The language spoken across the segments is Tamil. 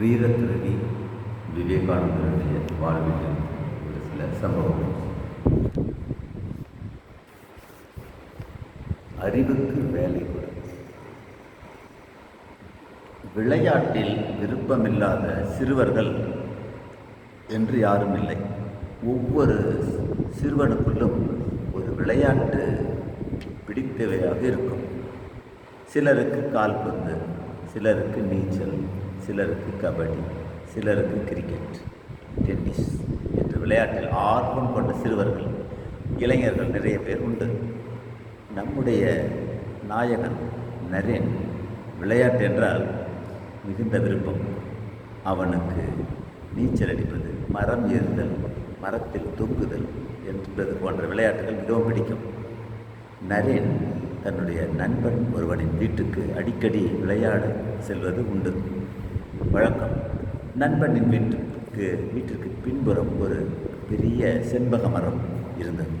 வீரத்துறவி விவேகானந்தருடைய வாழ்வில் ஒரு சில சம்பவங்கள். அறிவுக்கு வேலை கொடு விளையாட்டில் விருப்பமில்லாத சிறுவர்கள் என்று யாரும் இல்லை. ஒவ்வொரு சிறுவனுக்குள்ளும் ஒரு விளையாட்டு பிடித்தவையாக இருக்கும். சிலருக்கு கால்பந்து சிலருக்கு நீச்சல் சிலருக்கு கபடி சிலருக்கு கிரிக்கெட் டென்னிஸ் என்ற விளையாட்டில் ஆர்வம் கொண்ட சிறுவர்கள் இளைஞர்கள் நிறைய பேர் உண்டு. நம்முடைய நாயகன் நரேன் விளையாட்டு என்றால் மிகுந்த விருப்பம். அவனுக்கு நீச்சல் அடிப்பது மரம் ஏறுதல் மரத்தில் தொங்குதல் என்பது போன்ற விளையாட்டுகள் மிகவும் பிடிக்கும். நரேன் தன்னுடைய நண்பன் ஒருவனின் வீட்டுக்கு அடிக்கடி விளையாட செல்வது உண்டு. வழக்கம். நண்பனின் வீட்டுக்கு வீட்டிற்கு பின்புறம் ஒரு பெரிய செண்பக மரம் இருந்தது.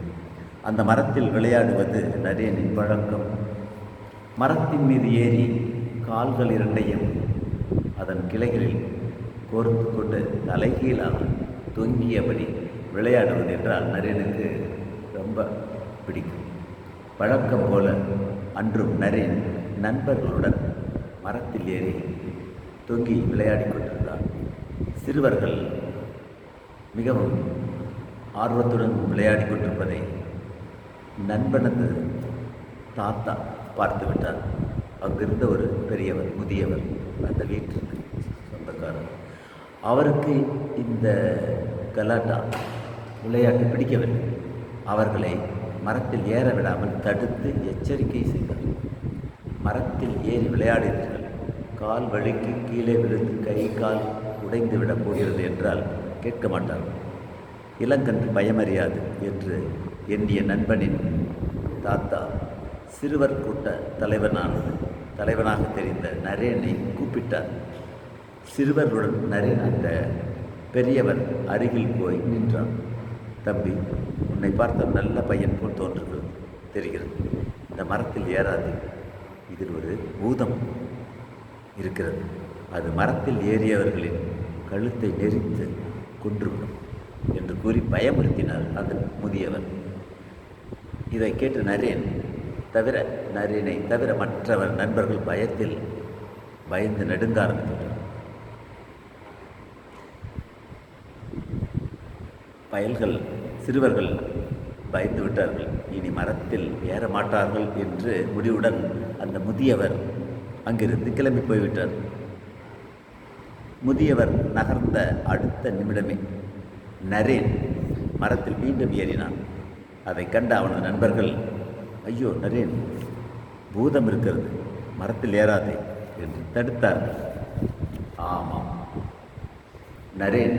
அந்த மரத்தில் விளையாடுவது நரேனின் வழக்கம் மரத்தின் மீது ஏறி கால்கள் இரண்டையும் அதன் கிளைகளில் கோர்த்து கொண்டு தலைகீழாக தொங்கியபடி விளையாடுவது என்றால் நரேனுக்கு ரொம்ப பிடிக்கும். வழக்கம் போல அன்றும் நரேன் நண்பர்களுடன் மரத்தில் ஏறி தொங்கி விளையாடி கொண்டிருந்தார். சிறுவர்கள் மிகவும் ஆர்வத்துடன் விளையாடி கொண்டிருப்பதை நண்பனது தாத்தா பார்த்து விட்டார். அங்கிருந்த ஒரு பெரியவர் முதியவர் அந்த வீட்டிற்கு சொந்தக்காரர். அவருக்கு இந்த கலாட்டா விளையாட்டு பிடிக்கவில்லை. அவர்களை மரத்தில் ஏற விடாமல் தடுத்து எச்சரிக்கை செய்தார். மரத்தில் ஏறி விளையாடினார்கள். கால் வழுக்கி கீழே விழுந்து கை கால் உடைந்து விடப் போகிறது என்றால் கேட்க மாட்டார். இளங்கன்று பயமறியாது என்று எண்ணிய நண்பனின் தாத்தா சிறுவர் கூட்ட தலைவனான தலைவனாக தெரிந்த நரேனை கூப்பிட்டார். சிறுவர்களுடன் நரேன் அந்த பெரியவர் அருகில் போய் நின்றான். தம்பி உன்னை பார்த்த நல்ல பையன் போல் தோன்றுகிறது தெரிகிறது. இந்த மரத்தில் ஏறாது. இதில் ஒரு பூதம் இருக்கிறது. அது மரத்தில் ஏறியவர்களின் கழுத்தை நெறித்து கொன்றுவிடும் என்று கூறி பயமுறுத்தினார் அந்த முதியவர். இதை கேட்டு நரேன் தவிர நரேனை தவிர மற்றவர் நண்பர்கள் பயத்தில் பயந்து நடுங்க ஆரம்பித்துள்ளார் பயல்கள் சிறுவர்கள் பயந்து விட்டார்கள் இனி மரத்தில் ஏற மாட்டார்கள் என்று முடிவுடன் அந்த முதியவர் அங்கிருந்து கிளம்பி போய்விட்டார். முதியவர் நகர்ந்த அடுத்த நிமிடமே நரேன் மரத்தில் மீண்டும் ஏறினான். அதை கண்ட அவனது நண்பர்கள் ஐயோ நரேன் பூதம் இருக்கிறது மரத்தில் ஏறாதே என்று தடுத்தார்கள். ஆமாம் நரேன்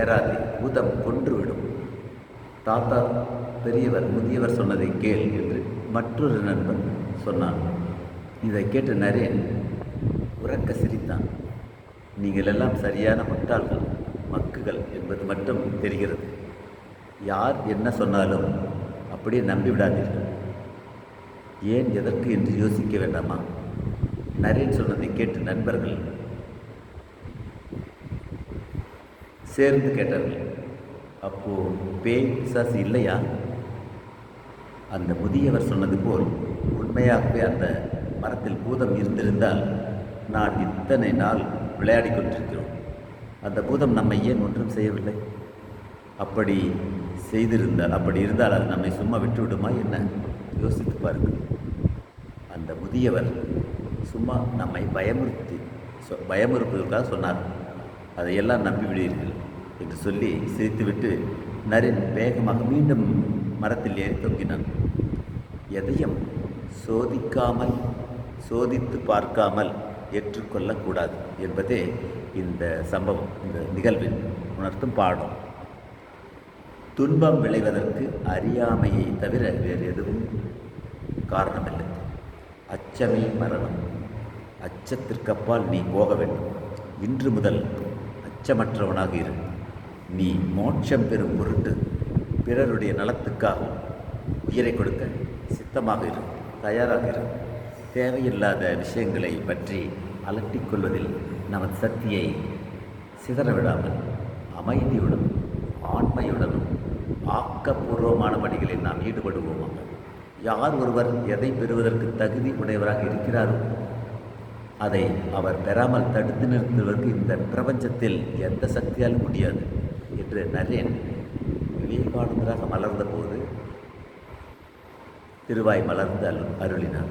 ஏறாதே பூதம் கொன்றுவிடும். தாத்தா பெரியவர் முதியவர் சொன்னதை கேள் என்று மற்றொரு நண்பன் சொன்னான். இதை கேட்டு நரேன் உறக்க சிரித்தான். நீங்கள் எல்லாம் சரியான முட்டாள்கள் மக்குகள் என்பது மட்டும் தெரிகிறது. யார் என்ன சொன்னாலும் அப்படியே நம்பிவிடாதீர்கள் ஏன் எதற்கு என்று யோசிக்க வேண்டாமா? நரேன் சொன்னதை கேட்டு நண்பர்கள் சேர்ந்து கேட்டார்கள். அப்போ பேய் பிசாசு இல்லையா? அந்த முதியவர் சொன்னது போல் உண்மையாகவே அந்த மரத்தில் பூதம் இருந்திருந்தால் நான் இத்தனை நாள் விளையாடி கொண்டிருக்கிறோம். அந்த பூதம் நம்மை ஏன் ஒன்றும் செய்யவில்லை? அப்படி செய்திருந்தால் அப்படி இருந்தால் அது நம்மை சும்மா விட்டு விடுமா என்ன? யோசித்து பாருங்கள். அந்த முதியவர் சும்மா நம்மை பயமுறுத்தி சொ பயமுறுப்பதற்காக சொன்னார். அதையெல்லாம் நம்பிவிடுவீர்கள் என்று சொல்லி சிரித்துவிட்டு நரின் வேகமாக மீண்டும் மரத்தில் ஏறி தொங்கினான். எதையும் சோதிக்காமல் சோதித்து பார்க்காமல் ஏற்றுக்கொள்ளக்கூடாது என்பதே இந்த சம்பவம் இந்த நிகழ்வின் உணர்த்தும் பாடம். துன்பம் விளைவதற்கு அறியாமையை தவிர வேறு எதுவும் காரணமில்லை. அச்சமே மரணம். அச்சத்திற்கப்பால் நீ போக வேண்டும். இன்று முதல் அச்சமற்றவனாக இரு. நீ மோட்சம் பெறும் பொருட்டு பிறருடைய நலத்துக்காக உயிரை கொடுக்க சித்தமாக இரு. தயாராக இரு. தேவையில்லாத விஷயங்களை பற்றி அலட்டிக்கொள்வதில் நமது சக்தியை சிதறவிடாமல் அமைதியுடனும் ஆண்மையுடனும் ஆக்கப்பூர்வமான பணிகளில் நாம் ஈடுபடுவோமாக. யார் ஒருவர் எதை பெறுவதற்கு தகுதி உடையவராக இருக்கிறாரோ அதை அவர் பெறாமல் தடுத்து நிறுத்துவதற்கு இந்த பிரபஞ்சத்தில் எந்த சக்தியாலும் முடியாது என்று நரேன் விவேகானந்தராக மலர்ந்த போது திருவாய் மலர்ந்து அருளினார்.